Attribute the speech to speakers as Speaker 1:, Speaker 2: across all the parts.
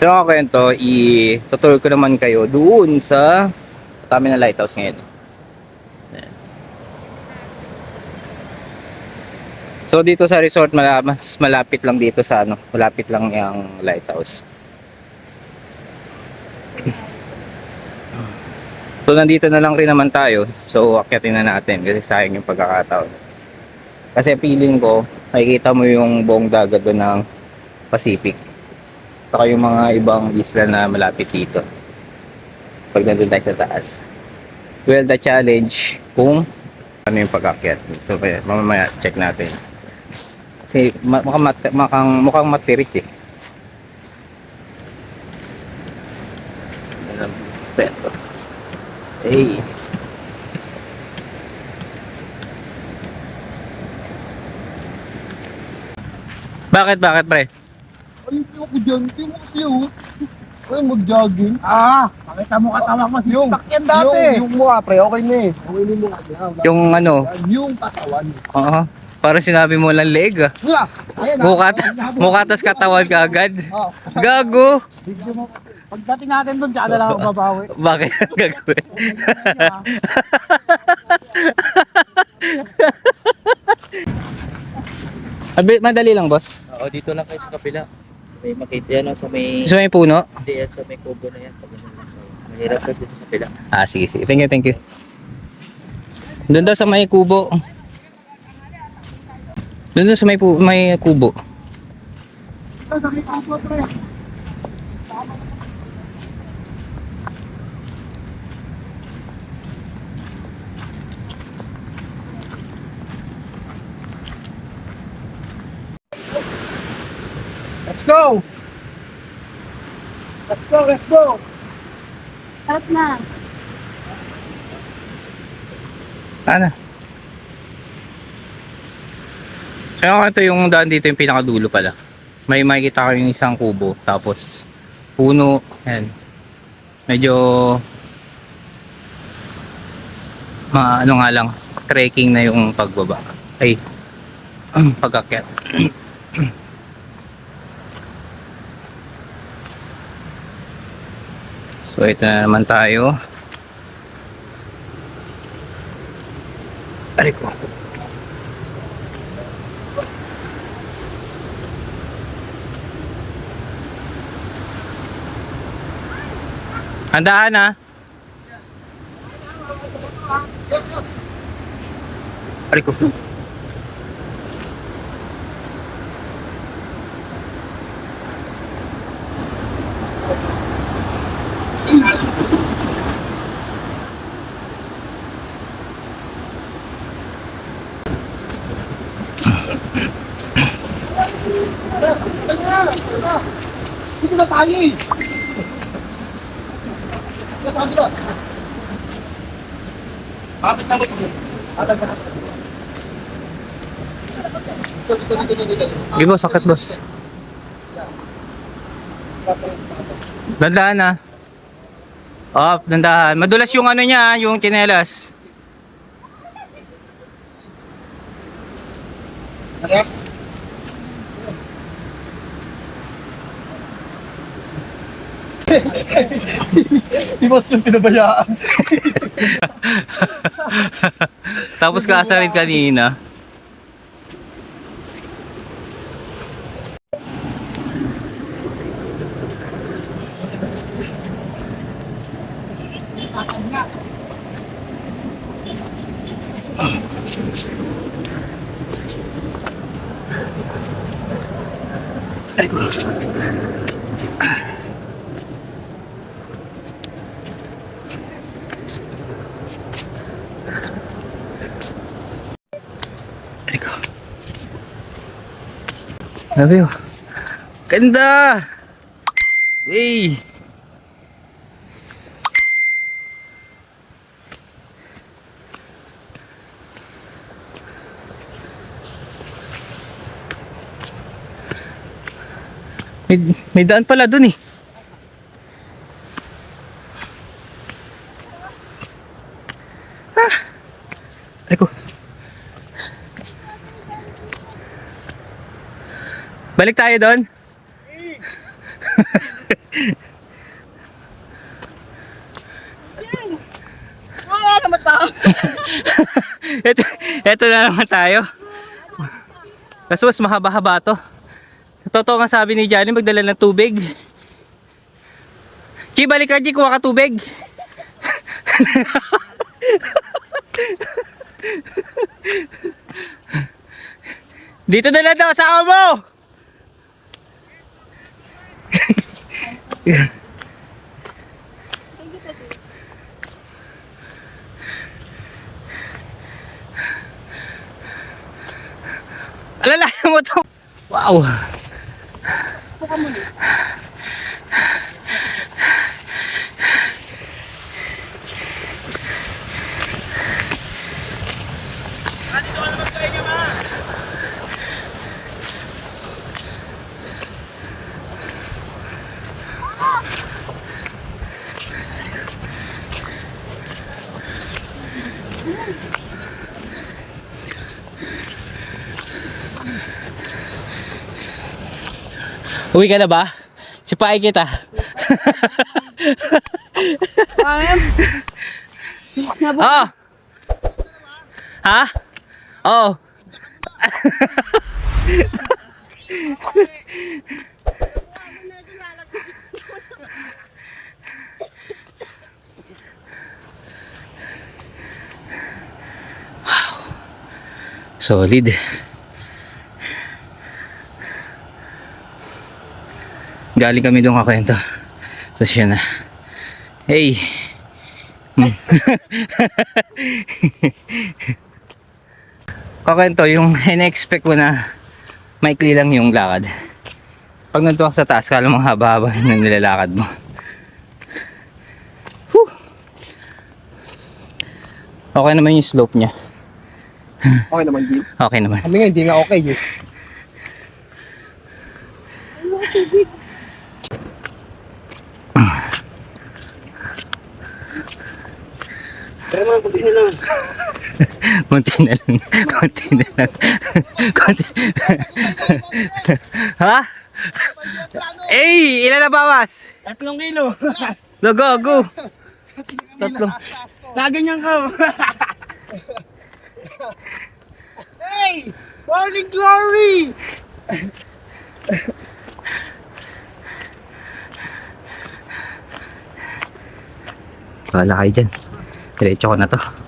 Speaker 1: So mga kwento, i-tutur ko naman kayo doon sa kami na lighthouse ngayon. So dito sa resort, mas malapit lang dito sa ano, malapit lang yung lighthouse. So nandito na lang rin naman tayo. So akyatin na natin kasi sayang yung pagkakataon. Kasi feeling ko, makikita mo yung buong dagat doon ng Pacific. Saka yung mga ibang isla na malapit dito. Pag nandun tayo sa taas. Well, the challenge kung ano yung pag-akyat. So, mamaya check natin. Kasi mukhang, mat- mukhang, mukhang matirik eh. Ito? Hey. Bakit, bakit pre?
Speaker 2: Yung ako dyan, yung mo kasi oh. Ay, mag-jogging. Ah, pakita mo katawan mo, yung, yan dati. Yung, yung mukha, pre, okay na eh. Okay na yung mukha.
Speaker 1: Yung ano,
Speaker 2: Yung katawan.
Speaker 1: oo. Parang sinabi mo lang leg ah.
Speaker 2: Wala. Ayan, ah.
Speaker 1: Mukha, mukha tas katawan ka agad.
Speaker 2: Oh,
Speaker 1: Gago!
Speaker 2: Pagdating natin doon, tsaka na lang ako babawi.
Speaker 1: Bakit ang gagawin? Abi, madali lang, boss.
Speaker 3: Oo, dito lang kayo sa kabila. May makita yan oh, sa may...
Speaker 1: So may puno?
Speaker 3: Hindi yan sa may kubo na yan. Pag lang kayo. Mahirap kasi sa kabila.
Speaker 1: Ah, sige, sige. Thank you, thank you. Doon daw sa may kubo. Doon daw sa may, pu- may kubo.
Speaker 2: Let's go! Let's go, let's go!
Speaker 4: Harap na.
Speaker 1: Ano? Kaya ito yung daan dito yung pinakadulo pala. May makikita ko yung isang kubo. Tapos puno. Ayan. Medyo ma ano nga lang trekking na yung pagbaba. Ay pagakyat. so ito na naman tayo. Aray ko. Handaan ha. Aray ko.
Speaker 2: Dito na tayo eh! Nasabi ko.
Speaker 3: Kapit na ba sa
Speaker 1: sakit boss. Dandaan na. Oh, dandahan. Madulas yung ano niya, yung chinelas.
Speaker 2: Ba yung pinabayaan?
Speaker 1: Tapos kaasa rin kanina. Sabi ko. Ganda! Hey! May, may daan pala dun eh. Ah! Aray ko. Balik tayo doon.
Speaker 4: Wala naman tao.
Speaker 1: Ito, ito na naman tayo. Kaso mas mahaba-haba to. Totoo nga sabi ni Johnny, magdala ng tubig. Chi, balik ka, Chi, kuha ka tubig. Dito na lang daw, sa mo! Alala mo to. Wow. Uwi ka na ba? Si Pai kita. Oh. Ha? Oh. Solid. Galing kami doon kakwento. So siya na. Hey. Kakwento, yung in-expect ko na maikli lang yung lakad. Pag nandun ka sa taas, kala mo haba-haba na nilalakad mo. Whew. Okay naman yung slope niya.
Speaker 2: Okay naman, Jin.
Speaker 1: Okay naman.
Speaker 2: Kami nga, hindi nga okay eh. Pero mga kunti na lang.
Speaker 1: Konti na lang. Konti na lang. Konti. ha? Eh, ilan na bawas?
Speaker 2: Tatlong kilo.
Speaker 1: Go, go, go. Tatlong.
Speaker 2: Naganyan ka. Morning glory!
Speaker 1: Wala kayo dyan. Diretso ko na to.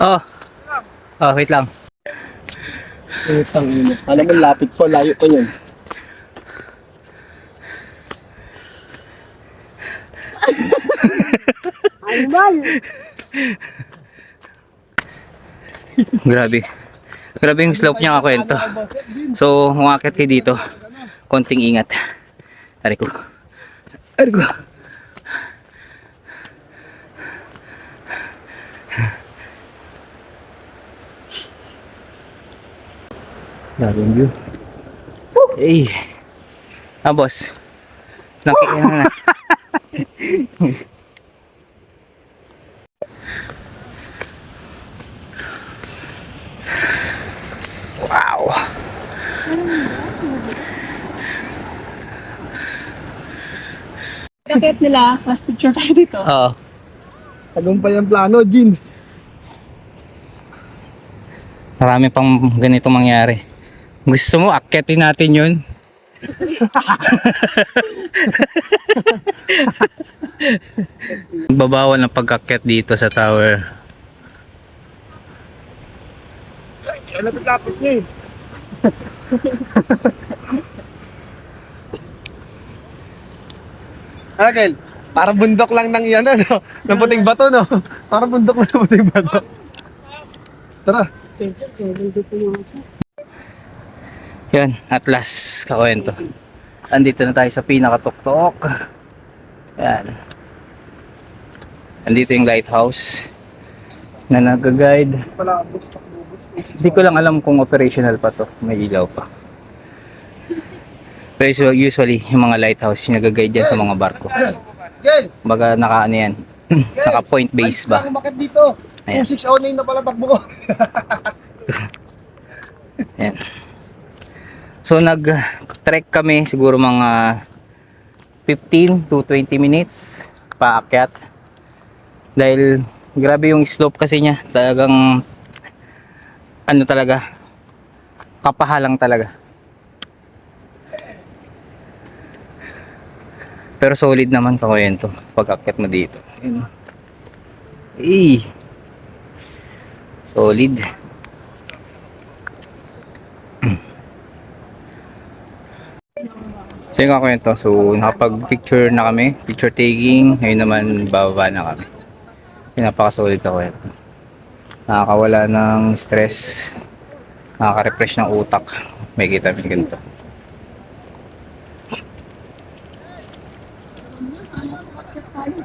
Speaker 1: Oh. Oh, wait lang.
Speaker 2: Utang ina. Alam mo, lapit pa, layo pa yun.
Speaker 4: Animal.
Speaker 1: Grabe. Grabe yung slope niya kakwento. So, umakit kayo dito. Konting ingat. Ari ko. Ari ko. Grabe yung view. Eh. Ah, boss. Nakikita na. Wow.
Speaker 4: Kakit nila, last picture tayo dito.
Speaker 1: Oo.
Speaker 2: Tagumpay ang plano, Jin.
Speaker 1: Marami pang ganito mangyari. Gusto mo, akyatin natin yun. Babawal ng pagkakyat dito sa tower.
Speaker 2: Lapit-lapit niya eh. Agel, para bundok lang ng iyan, ano? Ng puting bato, no? Para bundok lang ng puting bato. Tara.
Speaker 1: Yan, at last, kakwento. Andito na tayo sa pinakatuktok. Yan. Andito yung lighthouse na nag-guide. Hindi ko lang alam kung operational pa to. May ilaw pa. Pero usu- usually, yung mga lighthouse, yung nag-guide yan sa mga barko. Baga naka ano yan, naka point base ba?
Speaker 2: Umakit dito.
Speaker 1: Ayan.
Speaker 2: 2609 na pala takbo ko.
Speaker 1: Yan. So nag-trek kami siguro mga 15 to 20 minutes paakyat. Dahil grabe yung slope kasi niya. Talagang ano talaga kapahalang talaga. Pero solid naman kakwento pag akyat mo dito. Eh. Solid. So yung kakwento, so nakapag-picture na kami, picture taking, ngayon naman bababa na kami. Pinapakasolid ako kwento. Nakakawala ng stress, nakaka-refresh ng utak. May kita may ganito.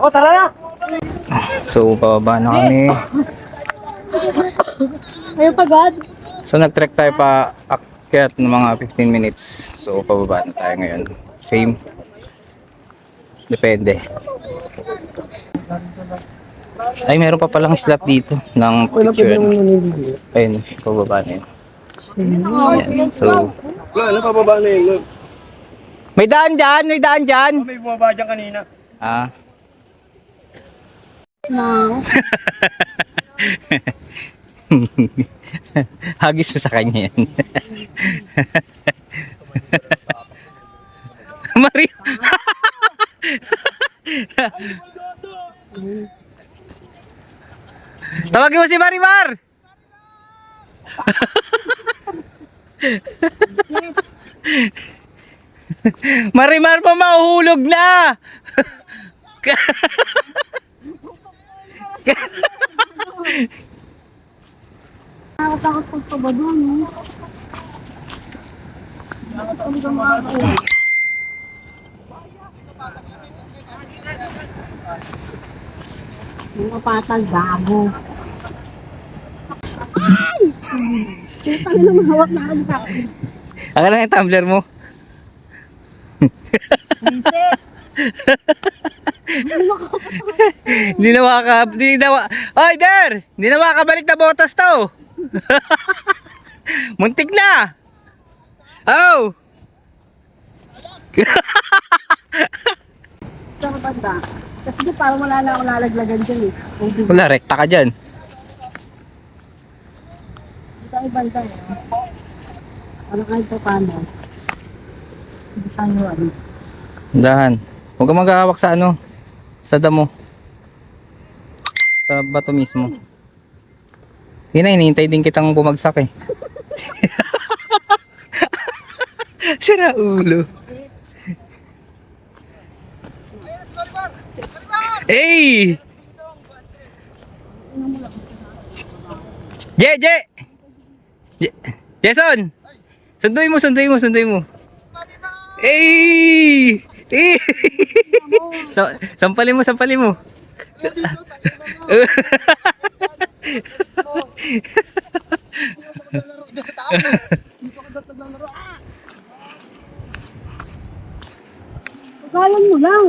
Speaker 2: Oh, tara na!
Speaker 1: So bababa na kami.
Speaker 4: Ayun pagod.
Speaker 1: So nag-trek tayo pa akyat ng mga 15 minutes. So pababa na tayo ngayon. Same. Depende. Ay, meron pa palang slot dito ng picture. Ayun, pababa na yun. Ayan. So,
Speaker 2: Wala, napababa na yun.
Speaker 1: may daan dyan! May daan dyan!
Speaker 2: May bumaba dyan kanina.
Speaker 1: Ah,
Speaker 4: No.
Speaker 1: hagis mo sa kanya yan. Mario! Tawagin mo si Marimar! Marimar pa mahuhulog na!
Speaker 4: Nakakatakot pag pabado, no? Mga patag, gago. Ay! Kita nila mahawak na ang kaki.
Speaker 1: Akala yung tumbler mo. Hindi na makaka... Hindi na Oy, Der! Hindi na makakabalik na botas to! Muntik na! Oh!
Speaker 4: Sa banda. Kasi parang wala na ako lalaglagan dyan eh.
Speaker 1: Wala, rekta ka dyan.
Speaker 4: tayo banda eh. Ano kahit pa paano. Hindi tayo ano.
Speaker 1: Dahan. Huwag ka maghahawak sa ano. Sa damo. Sa bato mismo. Yun na, hinihintay din kitang bumagsak eh. Sira ulo. Hey! Je, Je! Je- Jason! Sunduin mo, sunduin mo, sunduin mo. Eh! Sa sampalin mo, sampalin mo.
Speaker 4: Pagalan mo lang.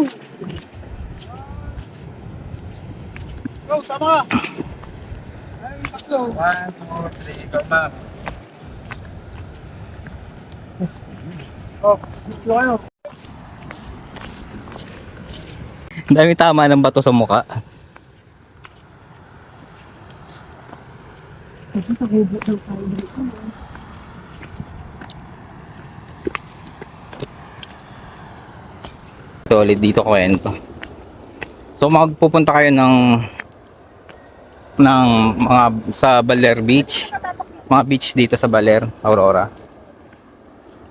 Speaker 2: Go, sama ka! Ay, takbo. One, two, three, go, ma'am. Oh, gusto kayo.
Speaker 1: Ang dami tama ng bato sa muka.
Speaker 4: Kasi pag-ibot ng tayo dito.
Speaker 1: Solid dito kwento. So magpupunta kayo ng ng mga sa Baler Beach. Mga beach dito sa Baler, Aurora.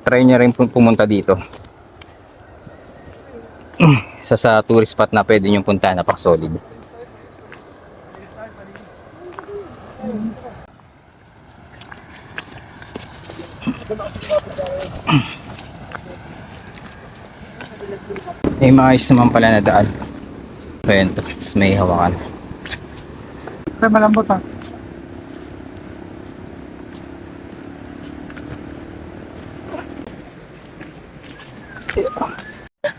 Speaker 1: Try nyo rin pu- pumunta dito. Isa sa tourist spot na pwede nyo punta na solid. May maayos naman pala na daan. Kwento. Tapos may hawakan.
Speaker 2: Pre, malambot ha.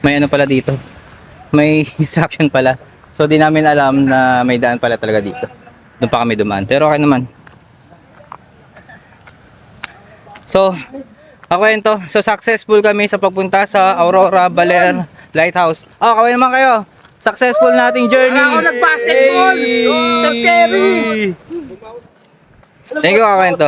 Speaker 1: May ano pala dito. May instruction pala. So di namin alam na may daan pala talaga dito. Doon pa kami dumaan. Pero okay naman. So, kakwento. So successful kami sa pagpunta sa Aurora Baler Lighthouse. Oh, kaway naman kayo. Successful nating journey. Ako nag-basketball. Hey! Thank you, kakwento.